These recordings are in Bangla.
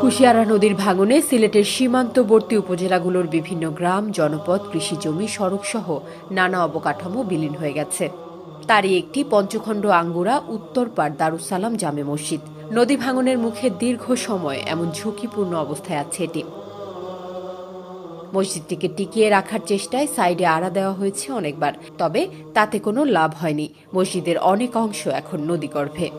কুশিয়ারা নদীর ভাঙনে সিলেটের সীমান্তবর্তী উপজেলাগুলোর বিভিন্ন গ্রাম, জনপদ, কৃষিজমি, সড়কসহ নানা অবকাঠামো বিলীন হয়ে গেছে। তারই একটি পঞ্চখণ্ড আঙ্গুরা, উত্তর পাড় দারুসালাম জামে মসজিদ। নদী ভাঙনের মুখে দীর্ঘ সময় এমন ঝুঁকিপূর্ণ অবস্থায় আছে এটি। মসজিদটিকে টিকিয়ে রাখার চেষ্টায় সাইডে আড়া দেওয়া হয়েছে অনেকবার, তবে তাতে কোনো লাভ হয়নি। মসজিদের অনেক অংশ এখন নদীগর্ভে।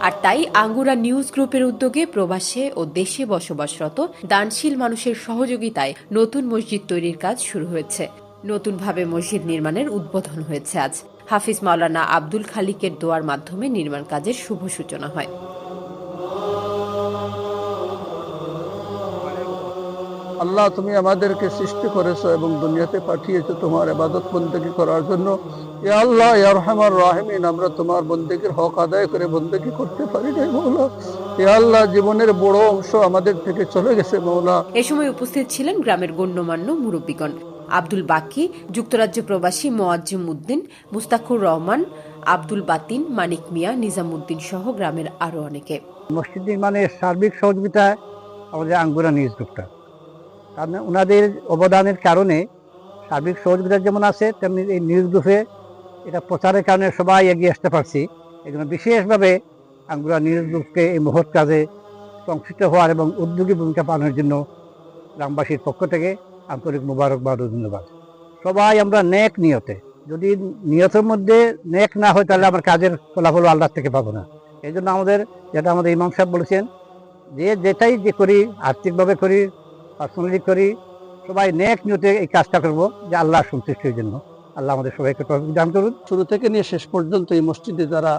আর তাই আঙ্গুরা নিউজ গ্রুপের উদ্যোগে প্রবাসে ও দেশে বসবাসরত দানশীল মানুষের সহযোগিতায় নতুন মসজিদ তৈরির কাজ শুরু হয়েছে। নতুনভাবে মসজিদ নির্মাণের উদ্বোধন হয়েছে আজ। হাফিজ মাওলানা আব্দুল খালিকের দোয়ার মাধ্যমে নির্মাণ কাজের শুভ সূচনা হয়। আল্লাহ তুমি আমাদেরকে সৃষ্টি করেছ এবং দুনিয়াতে পাঠিয়েছো তোমার এবাদত বন্দেগী করার জন্য। এ আল্লাহ এ রহমান রাহিমিন আমরা তোমার বন্দেগীর হক আদায় করে বন্দেগী করতে পারি নাই মৌলা। এ আল্লাহ জীবনের বড় অংশ আমাদের থেকে চলে গেছে মৌলা। এ সময় উপস্থিত ছিলেন গ্রামের গণ্যমান্য মুরব্বীগণ। আব্দুল বাকি যুক্তরাজ্য প্রবাসী মোয়াজ্জিম উদ্দিন মুস্তাকুর রহমান আব্দুল বাতিন মানিক মিয়া নিজামুদ্দিন সহ গ্রামের আরও অনেকে। মসজিদ নির্মাণের সার্বিক সহযোগিতায় আমাদের আঙ্গুরা নিউজ গ্রুপটা। কারণ ওনাদের অবদানের কারণে সার্বিক সহযোগিতা যেমন আছে, তেমনি এই নিউজ গ্রুপে এটা প্রচারের কারণে সবাই এগিয়ে আসতে পারছি। এই জন্য বিশেষভাবে আঙ্গুরা নিউজ গ্রুপকে এই মহৎ কাজে সংশ্লিষ্ট হওয়ার এবং উদ্যোগী ভূমিকা পালনের জন্য গ্রামবাসীর পক্ষ থেকে আন্তরিক মুবারকবাদ ও ধন্যবাদ। সবাই আমরা নেক নিয়তে। যদি নিয়তের মধ্যে নেক না হয়, তাহলে আমার কাজের ফলাফল আল্লাহ থেকে পাবো না। এই জন্য আমাদের, যেটা আমাদের ইমাম সাহেব বলেছেন, যে যেটাই যে করি, আর্থিকভাবে করি পার্সোনালি করি, সবাই নেক নিয়তে এই কাজটা করব, যে আল্লাহ সন্তুষ্টির জন্য। আল্লাহ আমাদের সবাইকে তৌফিক দান করুন। শুরু থেকে নিয়ে শেষ পর্যন্ত এই মসজিদে যারা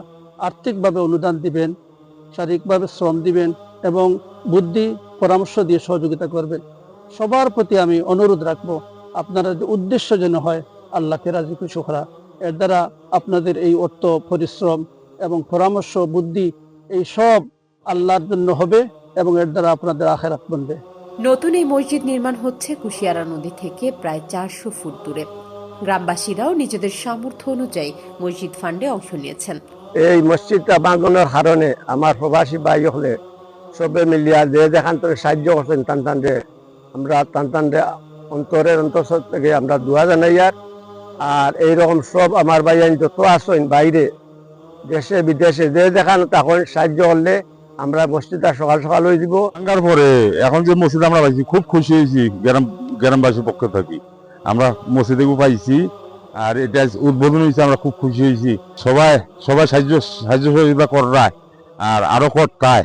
আর্থিকভাবে অনুদান দিবেন, শারীরিকভাবে শ্রম দিবেন এবং বুদ্ধি, পরামর্শ দিয়ে সহযোগিতা করবেন, সবার প্রতি আমি অনুরোধ রাখব, আপনারা যে উদ্দেশ্য যেন হয়, আল্লাহকে রাজি খুশি করা, এর দ্বারা আপনাদের এই অর্থ, পরিশ্রম এবং পরামর্শ, বুদ্ধি, এই সব আল্লাহর জন্য হবে এবং এর দ্বারা আপনাদের আখেরাত বনবে। নতুন এই মসজিদ নির্মাণ হচ্ছে কুশিয়ারা নদী থেকে প্রায় চারশো ফুট দূরে। গ্রামবাসীরাও নিজেদের সামর্থ্য অনুযায়ী মসজিদ ফান্ডে অংশ নিয়েছেন। এই মসজিদটা বাঙ্গনের কারণে আমার প্রবাসী ভাই হলে সবে মিলিয়া যে যেখান থেকে সাহায্য করছেন টান টান রে, আমরা টান অন্তরের অন্তর থেকে আমরা দোয়া জানাই আর আর এইরকম সব আমার ভাই যত আসেন বাইরে, দেশে বিদেশে যে যেখান তখন সাহায্য করলে আমরা মসজিদটা সকাল সকাল হয়ে দিব ভাঙ্গার পরে, এখন যে মসজিদ আমরা পাইছি, খুব খুশি হয়েছি, গ্রাম গ্রামবাসীর পক্ষ থেকে। আমরা মসজিদে পাইছি, আর এটা উদ্বোধন হয়েছে, আমরা খুব খুশি হয়েছি। সবাই সবাই সাহায্য সাহায্য সহযোগিতা করায় আর আরও করতায়